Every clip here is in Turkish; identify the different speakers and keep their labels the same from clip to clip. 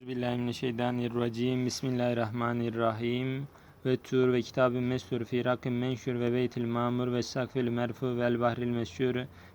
Speaker 1: Bismillahirrahmanirrahim. Bismillahirrahmanirrahim. Ve tur ve kitabın mestur fi rakim menşur ve beytil mamur ve sakfil merfu vel bahril meşhur.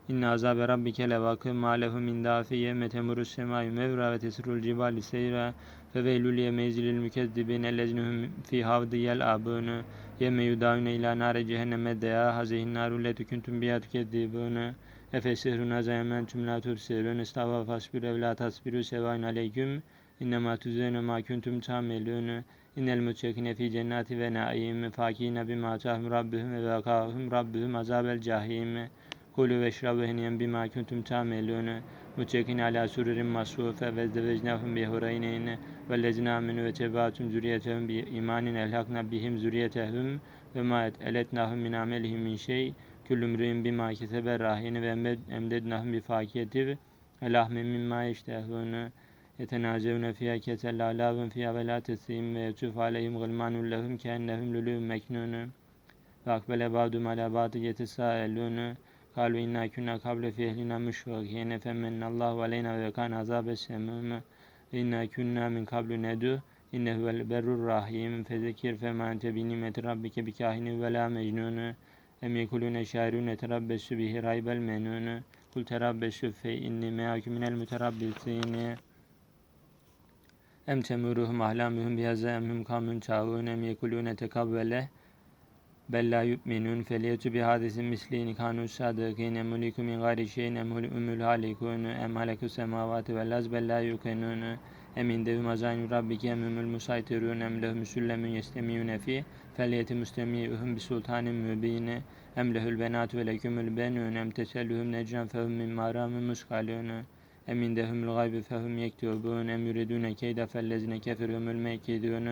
Speaker 1: İnne azabe rabbike levakı ma min dafi yevme temurus semâyu mevra ve tesrul cibali seyra ve veylül yemeyzilil mükezzibin elleznehum fi havdi yel abunu yevme yudavne ila nare cehenneme deya hazihin naru letu kuntum biha tükezzibunu Efe sihrun azayementum la tursirun istava fasbir evla tasbiru sevayn aleyküm İnnemâ tüzeyne mâ kuntum ta'melûn. İnnel mutekine fi cennati ve naim. Fakîne bimâ tahum rabbihim ve vakâhum rabbihim azâbel cahîm. Kulu ve şrabu heniyen bimâ kuntum ta'melûn. Mutekin alâ sururin masfufe ve zdevecnâhum bi hureyneyn. Vellezine âmenû ve tebâtum zürriyetehum bi imanin elhakna bihim zürriyetehum ve mâ eletnâhum min amelihim min şey. Küllü mri'in bimâ kesebe rahîn ve emdednâhum bi fâkiyeti ve lahmin mimmâ yeştehûn. يتنازعون فيها كأسا لا لغو فيها ولا تسيم ويطوف عليهم غلمان لهم كأنهم لؤلؤ مكنون وأقبل بعضهم على بعض يتساءلون قالوا إنا كنا قبل في أهلنا مشفقين فمن الله علينا وكان عذاب السموم إنا كنا من قبل ندعو إنه هو البر الرحيم فذكر فما أنت بنعمة ربك بكاهن ولا مجنون أم يقولون شاعر نتربص به ريب المنون قل تربصوا فإني معكم من المتربصين Em temuruhum ahlamuhum bihaza emhum kamun çağun em yekulune tekabbele bel la yu'minun feliyetu bi hadisin mislini kanu sadıkin em muliku min gayri şeyin em umul halikun em haleku semavati vel az bel la yuqinun em indehum azaynu rabbiki em umul musaytirun em lehum süllemun yestemiyune fi feliyeti mustemi'uhum bi sultanin mübin em lehul benatu ve lekumul benun em teselluhum necran fehum min maramun muskalun Em indehumul gaybi fehum yektubun em yuridune keyde fellezine kefirhumul mekidun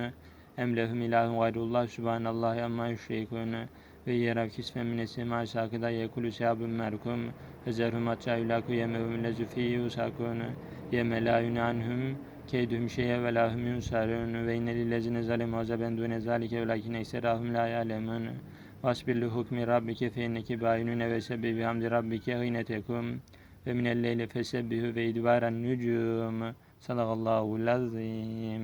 Speaker 1: em lehum ilahun gayrullah subhanallahi amma yüşrikun ve yerav kisfen mine sema sakıda yekulu sehabun merkum. Ve zerhum hatta yulaku yemehum lezu fi yusakun yeme la yunanhum keydühüm şeye ve lahum yunsarun ve inne lillezine zalemu azaben dune zalike velakin ekserahum la yalemun vasbir li hukmi rabbike fe inneki bayinune ve sebbi hamdi rabbike hine tekum ve minel leyle fesebbihu ve idbaran nucum. Sadakallahu lazim.